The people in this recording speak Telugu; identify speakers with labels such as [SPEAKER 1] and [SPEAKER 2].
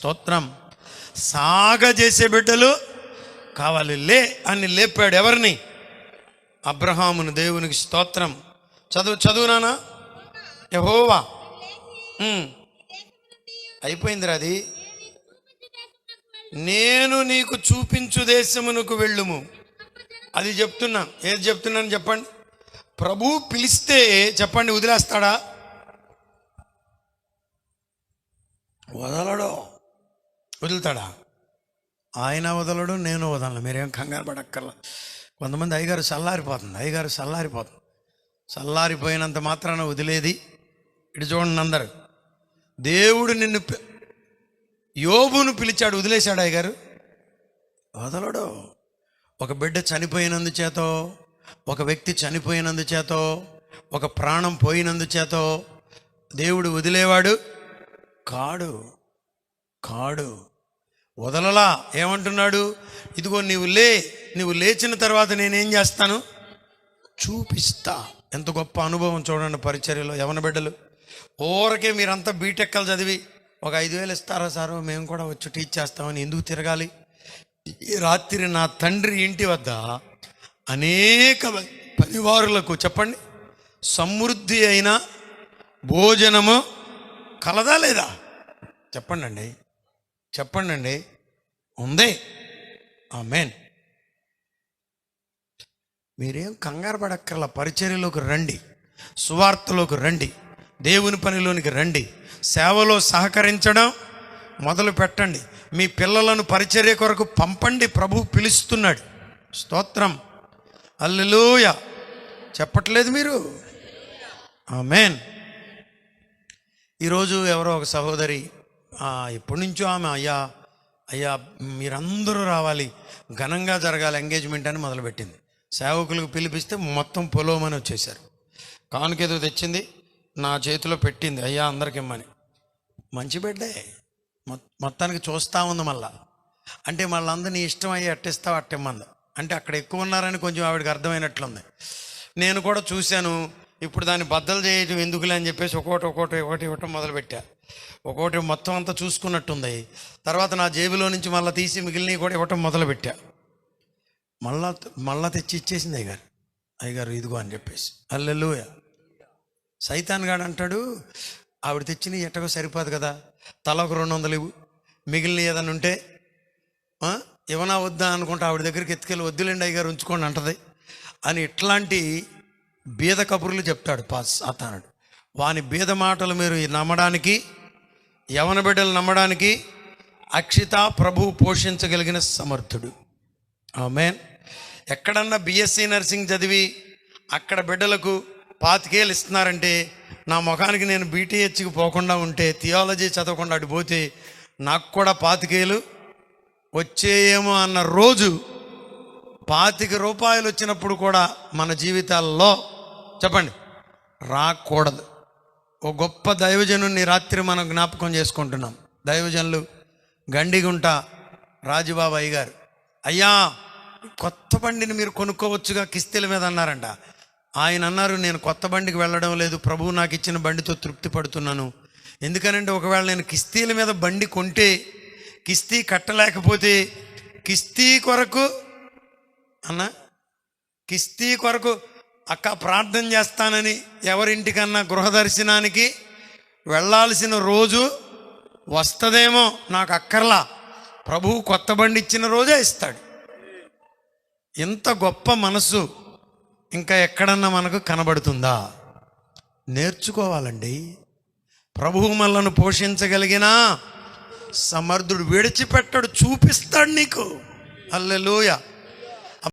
[SPEAKER 1] స్తోత్రం. సాగ చేసే బిడ్డలు కావాలి. లే అని లేపాడు ఎవరిని? అబ్రహామును దేవునికి స్తోత్రం. చదువు చదువునానా యహోవా. అయిపోయిందిరా అది. నేను నీకు చూపించు దేశమునకు వెళ్ళుము. అది చెప్తున్నా. ఏది చెప్తున్నాను చెప్పండి. ప్రభు పిలిస్తే చెప్పండి వదిలేస్తాడా? వదలడో. వదులుతాడా? ఆయన వదలడు నేను వదలను. మీరేం కంగారు పడక్కర్లా. కొంతమంది అయ్యగారు చల్లారిపోతుంది అయ్యగారు చల్లారిపోతుంది. చల్లారిపోయినంత మాత్రాన వదిలేది ఇటు చూడండి అందరు. దేవుడు నిన్ను యోబును పిలిచాడు వదిలేశాడు అయ్యగారు. వదలడు. ఒక బిడ్డ చనిపోయినందుచేతో ఒక వ్యక్తి చనిపోయినందుచేతో ఒక ప్రాణం పోయినందుచేతో దేవుడు వదిలేవాడు? కాడు. కాడు. వదలలా. ఏమంటున్నాడు? ఇదిగో నీవు లే నువ్వు లేచిన తర్వాత నేనేం చేస్తాను? చూపిస్తా. ఎంత గొప్ప అనుభవం చూడండి పరిచర్యలో యవన బిడ్డలు. ఊరకే మీరంతా బీటెక్కలు చదివి ఒక ఐదు వేలు ఇస్తారా సారు? మేము కూడా వచ్చి టీచ్ చేస్తామని ఎందుకు తిరగాలి? ఈ రాత్రి నా తండ్రి ఇంటి వద్ద అనేక పనివారులకు చెప్పండి సమృద్ధి అయిన భోజనము కలదా లేదా? చెప్పండి అండి చెప్పండి ఉంది. ఉందే ఆ మెయిన్ మీరేం కంగారు పడక్కర్ల పరిచర్యలోకి రండి సువార్తలోకి రండి దేవుని పనిలోనికి రండి సేవలో సహకరించడం మొదలు పెట్టండి. మీ పిల్లలను పరిచర్య కొరకు పంపండి ప్రభు పిలుస్తున్నాడు. స్తోత్రం. అల్లెలూయ చెప్పట్లేదు మీరు? ఆమెన్. ఈరోజు ఎవరో ఒక సహోదరి ఎప్పటి నుంచో ఆమె అయ్యా అయ్యా మీరందరూ రావాలి. ఘనంగా జరగాలి ఎంగేజ్మెంట్ అని మొదలుపెట్టింది. సేవకులకు పిలిపిస్తే మొత్తం పొలోమని వచ్చేసారు కానుకేదో తెచ్చింది నా చేతిలో పెట్టింది. అయ్యా అందరికి ఇమ్మని. మంచి బిడ్డే మొత్తానికి చూస్తూ ఉంది మళ్ళా. అంటే మళ్ళందరినీ ఇష్టం అయ్యి అట్టిస్తావు అట్టిమ్మంది. అంటే అక్కడ ఎక్కువ ఉన్నారని కొంచెం ఆవిడకి అర్థమైనట్లుంది. నేను కూడా చూశాను ఇప్పుడు దాన్ని బద్దలు చేయటం ఎందుకులే అని చెప్పేసి ఒక్కోటి ఒక్కోటి ఒకటి ఇవ్వటం మొదలుపెట్టా. ఒక్కోటి మొత్తం అంతా చూసుకున్నట్టుంది. తర్వాత నా జేబులో నుంచి మళ్ళీ తీసి మిగిలినవి కూడా ఇవ్వటం మొదలుపెట్టా. మళ్ళా మళ్ళా తెచ్చి ఇచ్చేసింది అయ్యగారు. అయ్యగారు ఇదిగో అని చెప్పేసి. అల్లెలుయ సైతాన్ గాడు అంటాడు ఆవిడ తెచ్చిన ఎట్టగో సరిపోదు కదా. తల ఒక రెండు వందలు ఇవ్వు. మిగిలిన ఏదైనా ఉంటే ఇవ్వనా వద్దా అనుకుంటా ఆవిడ దగ్గరికి ఎత్తుకెళ్ళి వద్దులేండి అయ్యగారు ఉంచుకోండి అంటది. అని ఇట్లాంటి బీద కబుర్లు చెప్తాడు పాస్ సాతానుడు. వాని బీద మాటలు మీరు నమ్మడానికి యవన బిడ్డలు నమ్మడానికి అక్షిత ప్రభు పోషించగలిగిన సమర్థుడు. ఆమెన్. ఎక్కడన్నా బిఎస్సి నర్సింగ్ చదివి అక్కడ బిడ్డలకు పాతికేలు ఇస్తున్నారంటే నా ముఖానికి నేను బీటీహెచ్కి పోకుండా ఉంటే థియాలజీ చదవకుండా అటు పోతే నాకు కూడా పాతికేలు వచ్చేయేమో అన్న రోజు పాతిక రూపాయలు వచ్చినప్పుడు కూడా మన జీవితాల్లో చెప్పండి రాకూడదు. ఓ గొప్ప దైవజనుని రాత్రి మనం జ్ఞాపకం చేసుకుంటున్నాం. దైవజనులు గండిగుంట రాజుబాబాయి గారు అయ్యా కొత్త బండిని మీరు కొనుక్కోవచ్చుగా కిస్తీల మీద అన్నారంట. ఆయన అన్నారు నేను కొత్త బండికి వెళ్ళడం లేదు. ప్రభువు నాకు ఇచ్చిన బండితో తృప్తి పడుతున్నాను. ఎందుకనంటే ఒకవేళ నేను కిస్తీల మీద బండి కొంటే కిస్తీ కట్టలేకపోతే కిస్తీ కొరకు అన్న. కిస్తీ కొరకు అక్క ప్రార్థన చేస్తానని ఎవరింటికన్నా గృహ దర్శనానికి వెళ్ళాల్సిన రోజు వస్తుందేమో నాకు అక్కర్లా. ప్రభువు కొత్త బండి ఇచ్చిన రోజే ఇస్తాడు. ఇంత గొప్ప మనసు ఇంకా ఎక్కడన్నా మనకు కనబడుతుందా? నేర్చుకోవాలండి. ప్రభువు మనలను పోషించగలిగిన సమర్థుడు విడిచిపెట్టడు చూపిస్తాడు నీకు. అల్లెలూయ